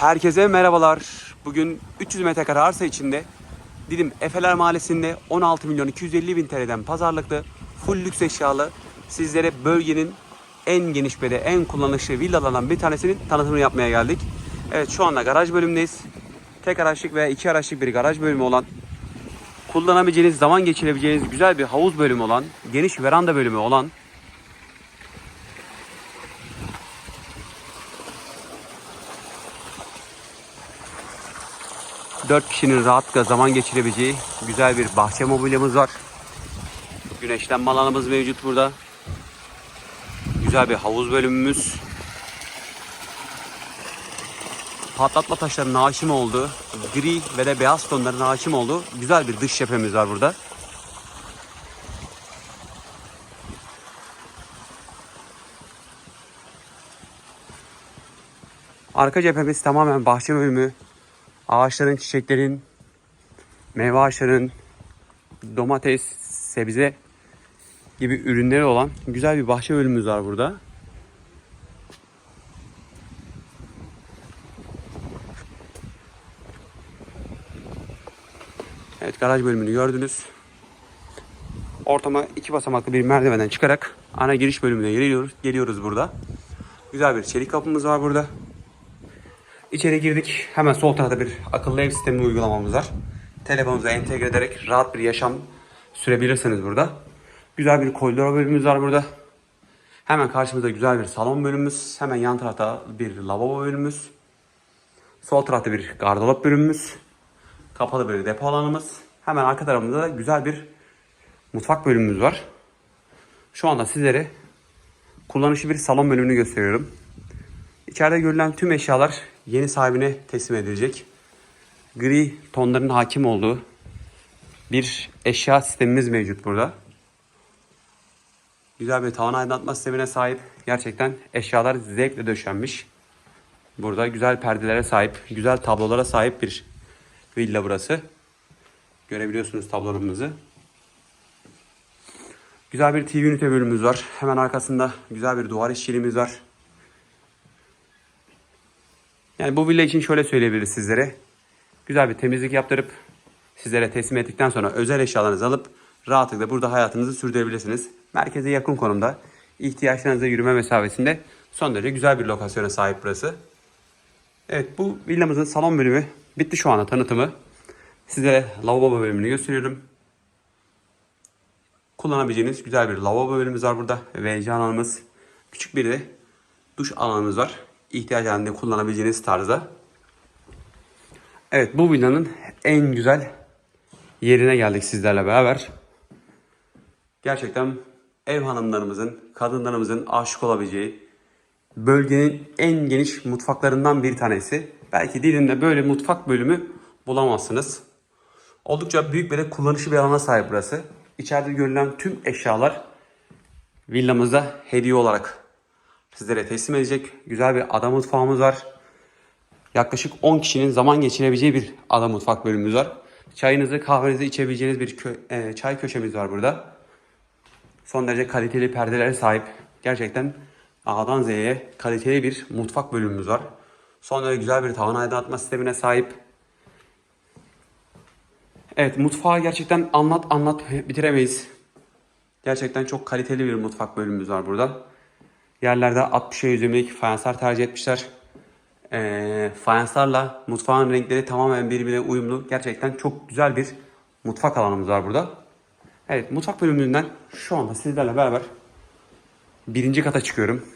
Herkese merhabalar. Bugün 300 metrekare arsa içinde Didim Efeler Mahallesi'nde 16 milyon 250 bin TL'den pazarlıklı full lüks eşyalı sizlere bölgenin en geniş ve en kullanışlı villalarından bir tanesinin tanıtımını yapmaya geldik. Evet şu anda garaj bölümündeyiz. Tek araçlık veya iki araçlık bir garaj bölümü olan kullanabileceğiniz, zaman geçirebileceğiniz güzel bir havuz bölümü olan, geniş veranda bölümü olan 4 kişinin rahatlıkla zaman geçirebileceği güzel bir bahçe mobilyamız var. Güneşlenme alanımız mevcut burada. Güzel bir havuz bölümümüz. Patlatma taşlarının hakim olduğu, gri ve de beyaz tonların hakim olduğu güzel bir dış cephemiz var burada. Arka cephemiz tamamen bahçe bölümü ağaçların, çiçeklerin, meyve ağaçların, domates, sebze gibi ürünleri olan güzel bir bahçe bölümümüz var burada. Evet garaj bölümünü gördünüz. Ortama iki basamaklı bir merdivenden çıkarak ana giriş bölümüne geliyoruz. Geliyoruz burada. Güzel bir çelik kapımız var burada. İçeri girdik. Hemen sol tarafta bir akıllı ev sistemi uygulamamız var. Telefonunuza entegre ederek rahat bir yaşam sürebilirsiniz burada. Güzel bir koridor bölümümüz var burada. Hemen karşımızda güzel bir salon bölümümüz. Hemen yan tarafta bir lavabo bölümümüz. Sol tarafta bir gardırop bölümümüz. Kapalı bir depo alanımız. Hemen arka tarafımızda da güzel bir mutfak bölümümüz var. Şu anda sizlere kullanışlı bir salon bölümünü gösteriyorum. İçeride görülen tüm eşyalar yeni sahibine teslim edilecek. Gri tonların hakim olduğu bir eşya sistemimiz mevcut burada. Güzel bir tavan aydınlatma sistemine sahip. Gerçekten eşyalar zevkle döşenmiş. Burada güzel perdelere sahip, güzel tablolara sahip bir villa burası. Görebiliyorsunuz tablolarımızı. Güzel bir TV ünite bölümümüz var. Hemen arkasında güzel bir duvar işçiliğimiz var. Yani bu villa için şöyle söyleyebiliriz sizlere. Güzel bir temizlik yaptırıp sizlere teslim ettikten sonra özel eşyalarınızı alıp rahatlıkla burada hayatınızı sürdürebilirsiniz. Merkeze yakın konumda, ihtiyaçlarınıza yürüme mesafesinde son derece güzel bir lokasyona sahip burası. Evet bu villamızın salon bölümü bitti şu anda tanıtımı. Sizlere lavabo bölümünü gösteriyorum. Kullanabileceğiniz güzel bir lavabo bölümümüz var burada. Ve can alanımız küçük bir de duş alanımız var. İhtiyaç halinde kullanabileceğiniz tarzda. Evet bu villanın en güzel yerine geldik sizlerle beraber. Gerçekten ev hanımlarımızın, kadınlarımızın aşık olabileceği bölgenin en geniş mutfaklarından bir tanesi. Belki dilinde böyle mutfak bölümü bulamazsınız. Oldukça büyük de kullanışlı bir alana sahip burası. İçeride görülen tüm eşyalar villamıza hediye olarak sizlere teslim edecek güzel bir ada mutfağımız var. Yaklaşık 10 kişinin zaman geçirebileceği bir ada mutfak bölümümüz var. Çayınızı kahvenizi içebileceğiniz bir kö- e, çay köşemiz var burada. Son derece kaliteli perdelere sahip. Gerçekten A'dan Z'ye kaliteli bir mutfak bölümümüz var. Son derece güzel bir tavan aydınlatma sistemine sahip. Evet mutfağı gerçekten anlat anlat bitiremeyiz. Gerçekten çok kaliteli bir mutfak bölümümüz var burada. Yerlerde 60'a 120'lik fayanslar tercih etmişler. Ee, fayanslarla mutfağın renkleri tamamen birbirine uyumlu. Gerçekten çok güzel bir mutfak alanımız var burada. Evet mutfak bölümünden şu anda sizlerle beraber birinci kata çıkıyorum.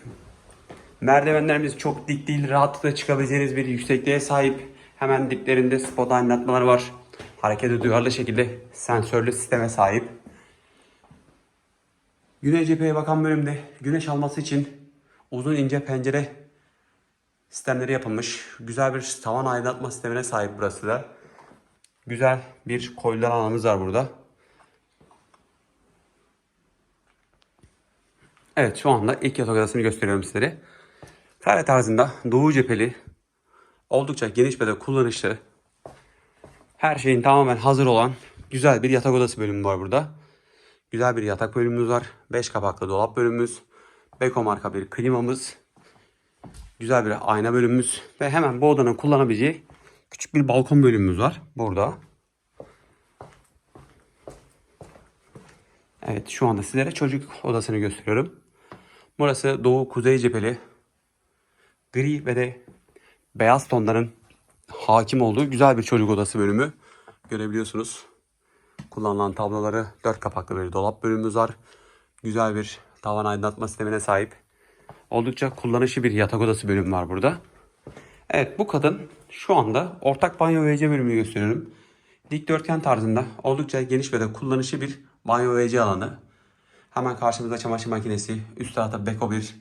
Merdivenlerimiz çok dik değil. Rahatlıkla çıkabileceğiniz bir yüksekliğe sahip. Hemen diplerinde spot aydınlatmaları var. Harekete duyarlı şekilde sensörlü sisteme sahip. Güney cepheye bakan bölümde güneş alması için uzun ince pencere sistemleri yapılmış. Güzel bir tavan aydınlatma sistemine sahip burası da. Güzel bir koridor alanımız var burada. Evet şu anda ilk yatak odasını gösteriyorum sizlere. Kare tarzında doğu cepheli oldukça geniş ve de kullanışlı her şeyin tamamen hazır olan güzel bir yatak odası bölümü var burada. Güzel bir yatak bölümümüz var. 5 kapaklı dolap bölümümüz. Beko marka bir klimamız. Güzel bir ayna bölümümüz ve hemen bu odanın kullanabileceği küçük bir balkon bölümümüz var burada. Evet şu anda sizlere çocuk odasını gösteriyorum. Burası doğu kuzey cepheli gri ve de beyaz tonların hakim olduğu güzel bir çocuk odası bölümü. Görebiliyorsunuz. Kullanılan tabloları dört kapaklı bir dolap bölümümüz var. Güzel bir tavan aydınlatma sistemine sahip. Oldukça kullanışlı bir yatak odası bölümü var burada. Evet bu kadın şu anda ortak banyo ve WC bölümünü gösteriyorum. Dikdörtgen tarzında oldukça geniş ve de kullanışlı bir banyo ve WC alanı. Hemen karşımızda çamaşır makinesi, üst tarafta Beko bir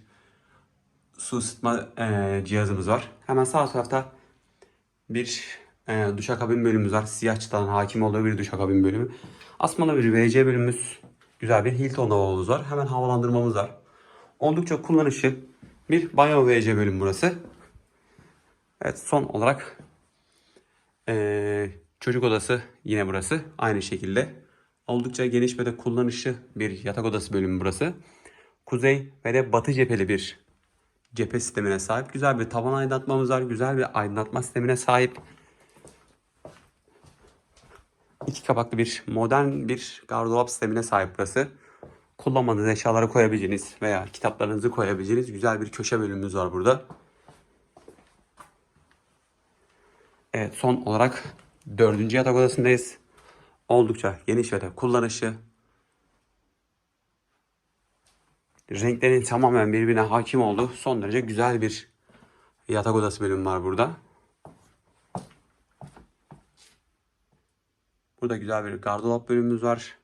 su ısıtma eee, cihazımız var. Hemen sağ tarafta bir e, duşakabin bölümümüz var. Siyah çıtadan hakim olduğu bir duşakabin bölümü. Asmalı bir WC bölümümüz. Güzel bir Hilton lavabomuz var. Hemen havalandırmamız var. Oldukça kullanışlı bir banyo WC bölümü burası. Evet son olarak e, çocuk odası yine burası. Aynı şekilde. Oldukça geniş ve de kullanışlı bir yatak odası bölümü burası. Kuzey ve de batı cepheli bir cephe sistemine sahip. Güzel bir tavan aydınlatmamız var. Güzel bir aydınlatma sistemine sahip. İki kapaklı bir modern bir gardırop sistemine sahip burası. Kullanmadığınız eşyaları koyabileceğiniz veya kitaplarınızı koyabileceğiniz güzel bir köşe bölümümüz var burada. Evet son olarak dördüncü yatak odasındayız. Oldukça geniş ve de kullanışlı. Renklerin tamamen birbirine hakim olduğu son derece güzel bir yatak odası bölümü var burada. Burada güzel bir gardırop bölümümüz var.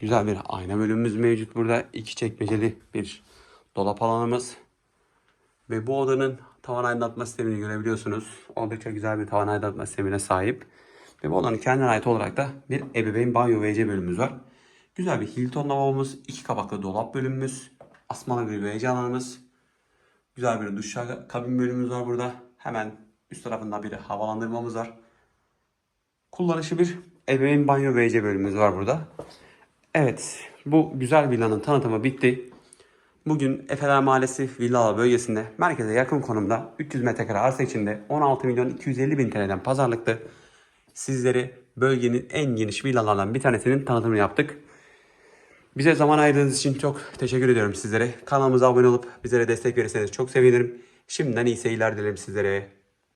Güzel bir ayna bölümümüz mevcut burada. İki çekmeceli bir dolap alanımız. Ve bu odanın tavan aydınlatma sistemini görebiliyorsunuz. Oldukça güzel bir tavan aydınlatma sistemine sahip. Ve bu odanın kendine ait olarak da bir ebeveyn banyo WC bölümümüz var. Güzel bir Hilton lavabomuz, iki kapaklı dolap bölümümüz, asmalı bir WC alanımız. Güzel bir duş kabin bölümümüz var burada. Hemen üst tarafında bir havalandırmamız var. Kullanışı bir ebeveyn banyo WC bölümümüz var burada. Evet, bu güzel villanın tanıtımı bitti. Bugün Efeler Mahallesi Villalar bölgesinde merkeze yakın konumda 300 metrekare arsa içinde 16 milyon 250 bin TL'den pazarlıkta sizlere bölgenin en geniş villalardan bir tanesinin tanıtımını yaptık. Bize zaman ayırdığınız için çok teşekkür ediyorum sizlere. Kanalımıza abone olup bizlere destek verirseniz çok sevinirim. Şimdiden iyi seyirler dilerim sizlere.